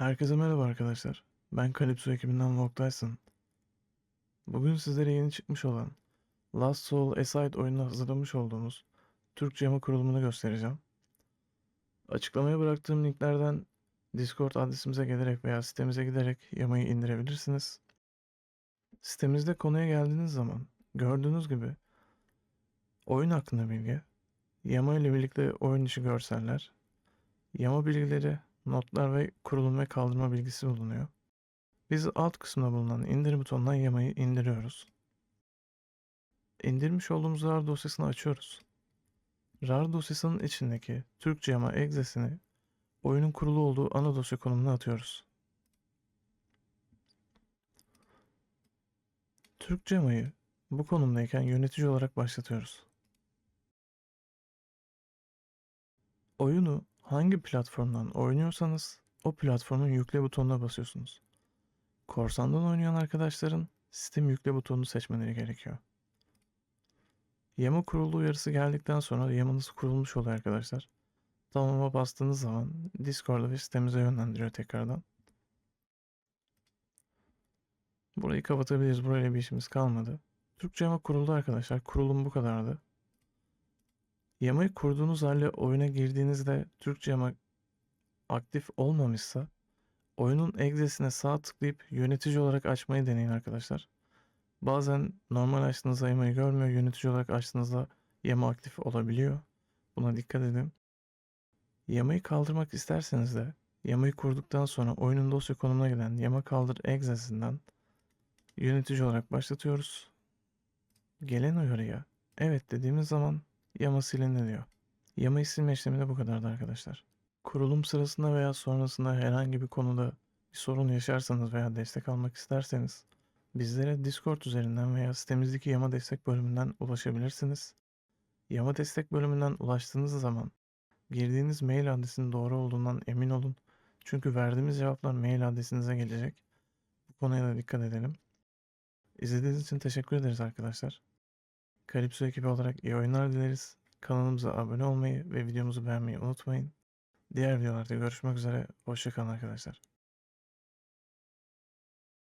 Herkese merhaba arkadaşlar. Ben Calypso ekibinden Vogue Tyson. Bugün sizlere yeni çıkmış olan Last Soul Aside oyununa hazırlamış olduğumuz Türkçe yama kurulumunu göstereceğim. Açıklamaya bıraktığım linklerden Discord adresimize gelerek veya sitemize giderek yamayı indirebilirsiniz. Sitemizde konuya geldiğiniz zaman gördüğünüz gibi oyun hakkında bilgi, yama ile birlikte oyun dışı görseller, yama bilgileri, notlar ve kurulum ve kaldırma bilgisi bulunuyor. Biz alt kısmında bulunan indir butonundan yamayı indiriyoruz. İndirmiş olduğumuz RAR dosyasını açıyoruz. RAR dosyasının içindeki Türkçe yama egzesini oyunun kurulu olduğu ana dosya konumuna atıyoruz. Türkçe yamayı bu konumdayken yönetici olarak başlatıyoruz. Oyunu hangi platformdan oynuyorsanız o platformun yükle butonuna basıyorsunuz. Korsan'dan oynayan arkadaşların Steam yükle butonunu seçmeleri gerekiyor. Yama kurulu uyarısı geldikten sonra yamanız kurulmuş oluyor arkadaşlar. Tamam'a bastığınız zaman Discord'a ve sitemize yönlendiriyor tekrardan. Burayı kapatabiliriz. Burayla bir işimiz kalmadı. Türkçe yama kuruldu arkadaşlar. Kurulum bu kadardı. Yamayı kurduğunuz halde oyuna girdiğinizde Türkçe yama aktif olmamışsa oyunun egzesine sağ tıklayıp yönetici olarak açmayı deneyin arkadaşlar. Bazen normal açtığınızda yamayı görmüyor. Yönetici olarak açtığınızda yama aktif olabiliyor. Buna dikkat edin. Yamayı kaldırmak isterseniz de yamayı kurduktan sonra oyunun dosya konumuna gelen yama kaldır egzesinden yönetici olarak başlatıyoruz. Gelen uyarıya evet dediğimiz zaman yama silindi diyor. Yama silme işlemi de bu kadardı arkadaşlar. Kurulum sırasında veya sonrasında herhangi bir konuda bir sorun yaşarsanız veya destek almak isterseniz bizlere Discord üzerinden veya sitemizdeki Yama Destek bölümünden ulaşabilirsiniz. Yama Destek bölümünden ulaştığınız zaman girdiğiniz mail adresinin doğru olduğundan emin olun. Çünkü verdiğimiz cevaplar mail adresinize gelecek. Bu konuya da dikkat edelim. İzlediğiniz için teşekkür ederiz arkadaşlar. Calypso ekibi olarak iyi oyunlar dileriz. Kanalımıza abone olmayı ve videomuzu beğenmeyi unutmayın. Diğer videolarda görüşmek üzere. Hoşçakalın arkadaşlar.